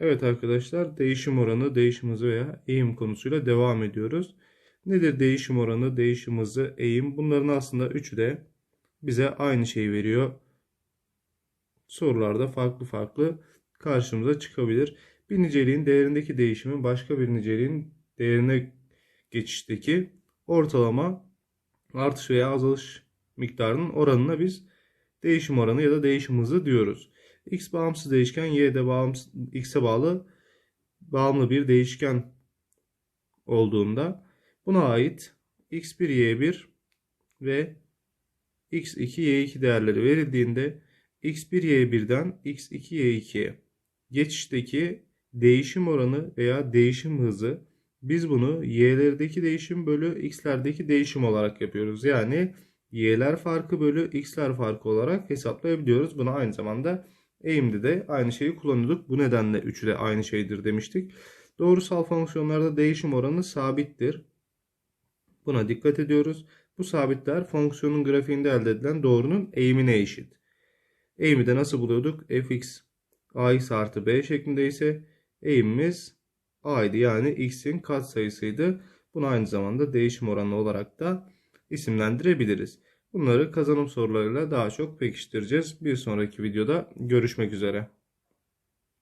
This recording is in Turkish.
Evet arkadaşlar değişim oranı, değişim hızı veya eğim konusuyla devam ediyoruz. Nedir değişim oranı, değişim hızı, eğim? Bunların aslında üçü de bize aynı şeyi veriyor. Sorularda farklı farklı karşımıza çıkabilir. Bir niceliğin değerindeki değişimin başka bir niceliğin değerine geçişteki ortalama artış veya azalış miktarının oranına biz değişim oranı ya da değişim hızı diyoruz. X bağımsız değişken Y de bağımsız, X'e bağlı bağımlı bir değişken olduğunda buna ait X1, Y1 ve X2, Y2 değerleri verildiğinde X1, Y1'den X2, Y2'ye geçişteki değişim oranı veya değişim hızı biz bunu y'lerdeki değişim bölü x'lerdeki değişim olarak yapıyoruz. Yani y'ler farkı bölü x'ler farkı olarak hesaplayabiliyoruz. Bunu aynı zamanda eğimde de aynı şeyi kullanıyorduk. Bu nedenle üçü de aynı şeydir demiştik. Doğrusal fonksiyonlarda değişim oranı sabittir. Buna dikkat ediyoruz. Bu sabitler fonksiyonun grafiğinde elde edilen doğrunun eğimine eşit. Eğimi de nasıl buluyorduk? fx ax artı b şeklinde ise eğimimiz a'ydı. Yani x'in katsayısıydı. Bunu aynı zamanda değişim oranı olarak da isimlendirebiliriz. Bunları kazanım sorularıyla daha çok pekiştireceğiz. Bir sonraki videoda görüşmek üzere.